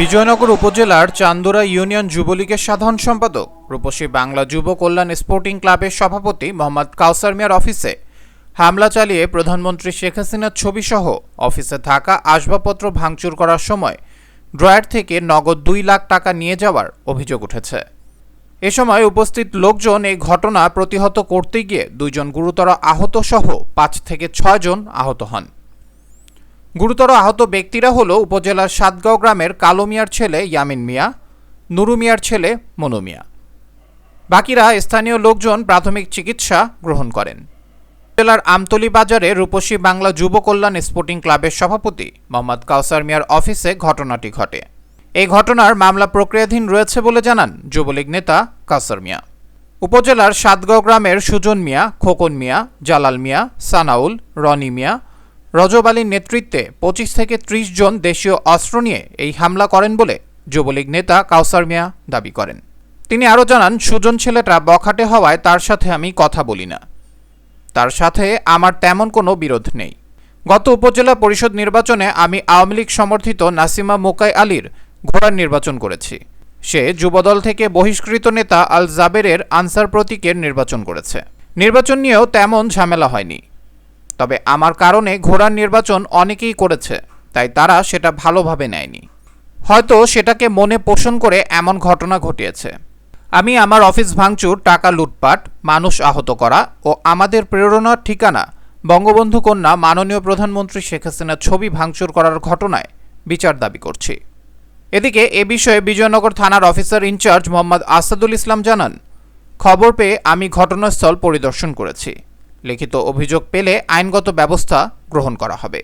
বিজয়নগর উপজেলার চান্দুরা ইউনিয়ন যুবলীগের সাধারণ সম্পাদক, রূপসী বাংলা যুব কল্যাণ স্পোর্টিং ক্লাবের সভাপতি মোহাম্মদ কাউসার মিয়ার অফিসে হামলা চালিয়ে প্রধানমন্ত্রী শেখ হাসিনার ছবিসহ অফিসে থাকা আসবাবপত্র ভাঙচুর করার সময় ড্রয়ার থেকে নগদ দুই লাখ টাকা নিয়ে যাওয়ার অভিযোগ উঠেছে। এ সময় উপস্থিত লোকজন এই ঘটনা প্রতিহত করতে গিয়ে দুইজন গুরুতর আহত সহ পাঁচ থেকে ছয়জন আহত হন। গুরুতর আহত ব্যক্তিরা হল উপজেলার সাতগাঁও গ্রামের কালো মিয়ার ছেলে ইয়ামিন মিয়া, নুরু মিয়ার ছেলে মনু মিয়া। বাকিরা স্থানীয় লোকজন প্রাথমিক চিকিৎসা গ্রহণ করেন। জেলার আমতলী বাজারে রূপসী বাংলা যুব কল্যাণ স্পোর্টিং ক্লাবের সভাপতি মোহাম্মদ কাউসার মিয়ার অফিসে ঘটনাটি ঘটে। এই ঘটনার মামলা প্রক্রিয়াধীন রয়েছে বলে জানান যুবলীগ নেতা কাউসার মিয়া। উপজেলার সাতগাঁও গ্রামের সুজন মিয়া, খোকন মিয়া, জালাল মিয়া, সানাউল, রনি মিয়া রজব আলীর নেতৃত্বে পঁচিশ থেকে ত্রিশ জন দেশীয় অস্ত্র নিয়ে এই হামলা করেন বলে যুবলীগ নেতা কাউসার মিয়া দাবি করেন। তিনি আরও জানান, সুজন ছেলেটা বখাটে হওয়ায় তার সাথে আমি কথা বলি না। তার সাথে আমার তেমন কোনো বিরোধ নেই। গত উপজেলা পরিষদ নির্বাচনে আমি আওয়ামী লীগ সমর্থিত নাসিমা মোকাই আলীর ঘোড়ার নির্বাচন করেছি। সে যুবদল থেকে বহিষ্কৃত নেতা আল জাবেরের আনসার প্রতীকের নির্বাচন করেছে। নির্বাচন নিয়েও তেমন ঝামেলা হয়নি। তবে আমার কারণে ঘোড়ার নির্বাচন অনেকেই করেছে, তাই তারা সেটা ভালোভাবে নেয়নি। হয়তো সেটাকে মনে পোষণ করে এমন ঘটনা ঘটিয়েছে। আমি আমার অফিস ভাঙচুর, টাকা লুটপাট, মানুষ আহত করা ও আমাদের প্রেরণার ঠিকানা, বঙ্গবন্ধু কন্যা মাননীয় প্রধানমন্ত্রী শেখ হাসিনার ছবি ভাঙচুর করার ঘটনায় বিচার দাবি করছি। এদিকে এ বিষয়ে বিজয়নগর থানার officer in charge Mohammad Asadul Islam জানান, খবর পেয়ে আমি ঘটনাস্থল পরিদর্শন করেছি। লিখিত অভিযোগ পেলে আইনগত ব্যবস্থা গ্রহণ করা হবে।